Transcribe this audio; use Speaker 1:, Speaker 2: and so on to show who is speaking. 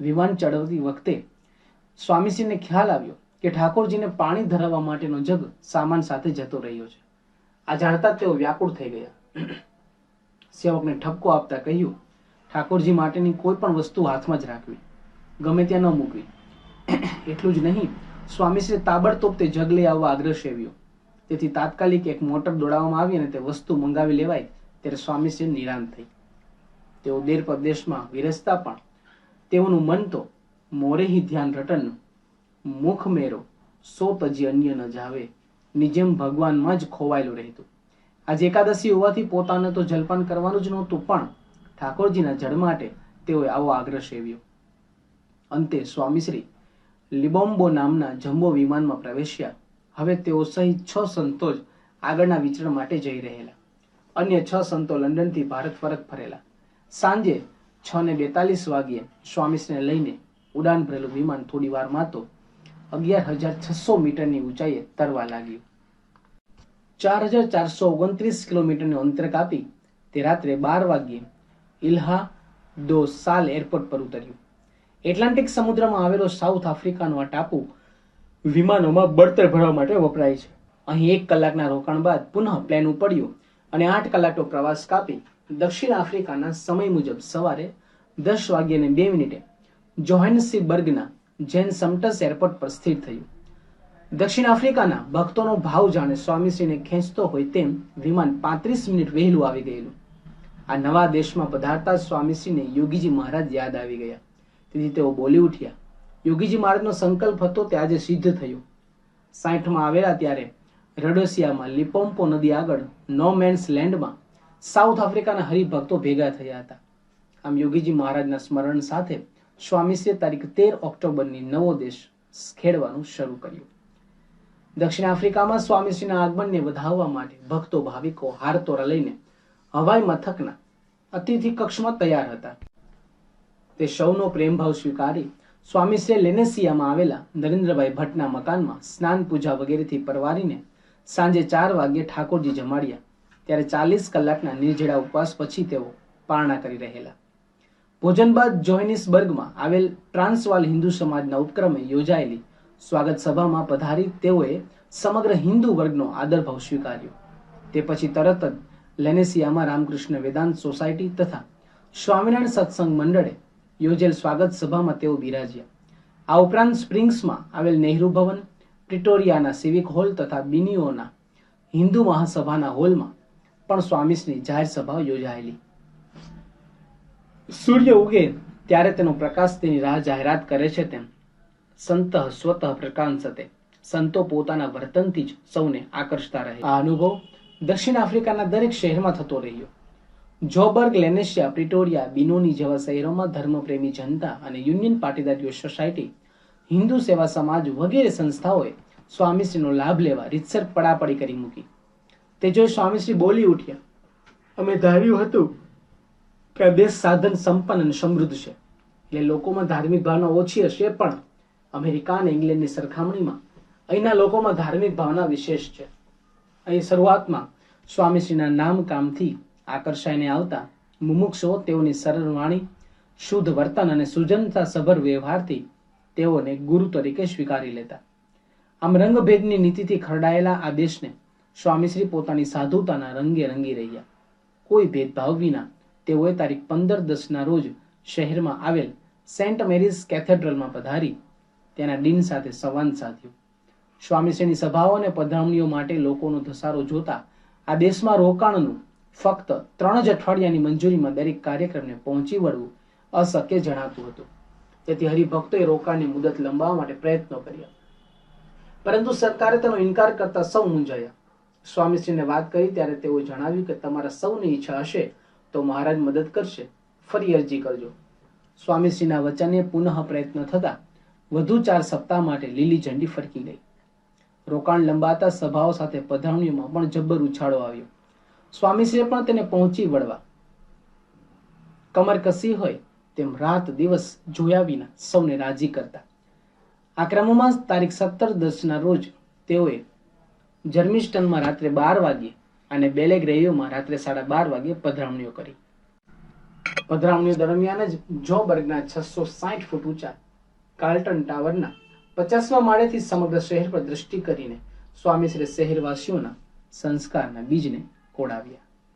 Speaker 1: વિમાન ચડવતી વખતે સ્વામીશ્રીને ખ્યાલ આવ્યો કે ઠાકોરજીને પાણી ધરાવવા માટેનો જગ સામાન સાથે જતો રહ્યો છે. આ જાણતા તેઓ વ્યાકુળ થઈ ગયા. સેવકને ઠપકો આપતા કહ્યું, ઠાકોરજી માટેની કોઈ પણ વસ્તુ હાથમાં જ રાખવી. ગમે ત્યાં ન મૂકવી. એટલું જ નહીં સ્વામીશ્રી તાબડતોબ તે જગ લઈ આવવા આગ્રહ સેવ્યો. તેથી તાત્કાલિક એક મોટર દોડાવવામાં આવી અને તે વસ્તુ મંગાવી લેવાય ત્યારે સ્વામીશ્રી નિરાંત થઈ. તેઓ દેર પ્રદેશમાં વિરસતા પણ તેઓનું મન તો મોરેહી ધ્યાન રટન, મુખ મેરો, સો તજી અન્ય ન જાવે, નિજેમ ભગવાનમાં જ ખોવાયેલું રહેતું. આજે એકાદશી હોવાથી પોતાને તો જલપાન કરવાનું જ નહોતું, પણ ઠાકોરજીના જળ માટે તેઓએ આવો આગ્રહ સેવ્યો. અંતે સ્વામીશ્રી લિબોમ્બો નામના જમ્બો વિમાનમાં પ્રવેશ્યા. હવે તેઓ સહિત છ સંતો જ આગળના વિચરણ માટે જઈ રહેલા. અન્ય છ સંતો લંડનથી ભારત ફરક ફરેલા. સાંજે છ ને બેતાલીસ વાગ્યે સ્વામીશ્રીને લઈને ઉડાન ભરેલું વિમાન થોડી વારમાં તો અગિયાર હજાર છસો મીટરની ઊંચાઈએ તરવા લાગ્યું. ચાર હજાર ચારસો ઓગણત્રીસ કિલોમીટરનું અંતર કાપી તે રાત્રે બાર વાગ્યે ઇલ્હા દો સાલ એરપોર્ટ પર ઉતર્યું. એટલાન્ટિક સમુદ્રમાં આવેલો સાઉથ આફ્રિકાનો આ ટાપુ વિમાનોમાં બળતર ભરવા માટે વપરાય છે. અહીં એક કલાકના રોકાણ બાદ પુનઃ પ્લેન ઉપડ્યું અને આઠ કલાકનો પ્રવાસ કાપી દક્ષિણ આફ્રિકાના સમય મુજબ સવારે દસ વાગ્યાને બે મિનિટે જોહેન્સીબર્ગના જેન સમટસ એરપોર્ટ પર સ્થિર થયું. દક્ષિણ આફ્રિકાના ભક્તોનો ભાવ જાણે સ્વામીશ્રીને ખેંચતો હોય તેમ વિમાન પાંત્રીસ મિનિટ વહેલું આવી ગયેલું. આ નવા દેશમાં પધારતા સ્વામીશ્રીને યોગીજી મહારાજ યાદ આવી ગયા. તેથી તેઓ બોલી ઉઠ્યા. યોગીજી મહારાજનો સંકલ્પ હતો તે આજે સિદ્ધ થયો. સાઠમાં આવેલા ત્યારે રડોસિયામાં લિપોમ્પો નદી આગળ નો મેન્સ લેન્ડમાં સાઉથ આફ્રિકાના હરિભક્તો ભેગા થયા હતા. આમ યોગીજી મહારાજના સ્મરણ સાથે સ્વામીશ્રીએ તારીખ તેર ઓક્ટોબરની નવો દેશ ખેડવાનું શરૂ કર્યું. દક્ષિણ આફ્રિકામાં સ્વામીશ્રીના આગમનને વધાવવા માટે ભક્તો ભાવિકો હારતોરા લઈને હવાઈ મથકના અતિથિ કક્ષમાં તૈયાર હતા. તે સૌનો પ્રેમભાવ સ્વીકારી સ્વામીશ્રીએ લેનેસિયામાં આવેલા નરેન્દ્રભાઈ ભટ્ટના મકાનમાં સ્નાન પૂજા વગેરેથી પરવારીને સાંજે ચાર વાગ્યે ઠાકોરજી જમાડ્યા. ત્યારે ચાલીસ કલાકના નિર્જળા ઉપવાસ પછી તેઓ પારણા કરી રહેલા. ભોજન બાદ જોહેનિસબર્ગમાં આવેલ ટ્રાન્સવાલ હિન્દુ સમાજના ઉપક્રમે યોજાયેલી સ્વાગત સભામાં પધારી તેઓએ સમગ્ર હિન્દુ વર્ગનો આદરભાવ સ્વીકાર્યો. તે પછી તરત જ લેનેસિયામાં રામકૃષ્ણ વેદાંત સોસાયટી તથા સ્વામિનારાયણ સત્સંગ મંડળે યોજેલ સ્વાગત સભામાં તેઓ બિરાજ્યા. આ ઉપરાંત સ્પ્રિંગ્સમાં આવેલ નહેરુ ભવન, પ્રિટોરિયાના સિવિક હોલ તથા બિનિયોના હિન્દુ મહાસભાના હોલમાં પણ સ્વામીશ્રી જાહેર સભા યોજાયેલી. સૂર્ય ઉગે ત્યારે તેનો પ્રકાશ તેની રાહ જાહેરાત કરે છે તેમ સંત સ્વતઃ પ્રકાંશતે સંતો. પોતાના વર્તનથી જ સૌને આકર્ષતા રહે. આ અનુભવ દક્ષિણ આફ્રિકાના દરેક શહેરમાં થતો રહ્યો. જોબર્ગ, લેનેશિયા, પ્રિટોરિયા, બિનોની જેવા શહેરોમાં ધર્મપ્રેમી જનતા અને યુનિયન પાટીદારીઓ સોસાયટી, હિન્દુ સેવા સમાજ વગેરે સંસ્થાઓએ સ્વામીશ્રીનો લાભ લેવા રીતસર પડાપડી કરી મૂકી. તે જો સ્વામીશ્રી બોલી ઉઠ્યા. અમે ધાર્યું હતું કે આ દેશ સાધન સંપન્ન અને સમૃદ્ધ છે. એટલે લોકોમાં ધાર્મિક ભાવના ઓછી હશે પણ અમેરિકા અને ઇંગ્લેન્ડની સરખામણીમાં અહીંના લોકોમાં ધાર્મિક ભાવના વિશેષ છે. અહીં શરૂઆતમાં સ્વામીશ્રીના નામ કામથી આકર્ષાઈને આવતા મુમુક્ષો તેઓની સરળ વાણી શુદ્ધ વર્તન અને સુજનતા સભર વ્યવહારથી તેઓને ગુરુ તરીકે સ્વીકારી લેતા. આમ રંગભેદની નીતિથી ખરડાયેલા આ દેશને સ્વામીશ્રી પોતાની સાધુતાના રંગે રંગી રહ્યા. કોઈ ભેદભાવ વિના તેઓએ તારીખ પંદર દસના રોજ શહેરમાં આવેલ સેન્ટ મેરીઝ કેથેડ્રલમાં પધારી તેના ડીન સાથે સંવાદ સાધ્યો. સ્વામીશ્રીની સભાઓ અને પધરામણીઓ માટે લોકોનો ધસારો જોતા આ દેશમાં રોકાણનું ફક્ત ત્રણ જ અઠવાડિયાની મંજૂરીમાં દરેક કાર્યક્રમને પહોંચી વળવું અશક્ય જણાતું હતું. તેથી હરિભક્તોએ રોકાણની મુદત લંબાવવા માટે પ્રયત્નો કર્યા. પરંતુ સરકારે તેનો ઇનકાર કરતા સૌ મૂંઝાયા. સ્વામીશ્રીને વાત કરી ત્યારે તેઓ જણાવ્યું કે તમારા સૌની ઈચ્છા હશે તો મહારાજ મદદ કરશે. ફરી અરજી કરજો. સ્વામીશ્રીના વચને પુનઃ પ્રયત્ન થતા વધુ ચાર સપ્તાહ માટે લીલી ઝંડી ફરકી ગઈ. રોકાણ લંબાતા સભાઓ સાથે પધરાવણીઓમાં પણ જબ્બર ઉછાળો આવ્યો. સ્વામીશ્રીએ પણ તેને પહોંચી વળવા. કમર કસી હોય તેમ રાત દિવસ જોયા વિના સૌને રાજી કરતા. આ ક્રમમાં તારીખ સત્તર દસના રોજ તેઓએ જર્મિસ્ટનમાં રાત્રે બાર વાગ્યે અને બેલેગ્રેયોમાં રાત્રે સાડા બાર વાગ્યે પધરામણીઓ કરી. પધરામણીઓ દરમિયાન જ જોબર્ગના છસો સાઠ ફૂટ ઊંચા કાર્લટન ટાવરના પચાસમા માળેથી સમગ્ર શહેર પર દૃષ્ટિ કરીને સ્વામીશ્રી શહેરવાસીઓના સંસ્કારના બીજને કોડાવ્યા.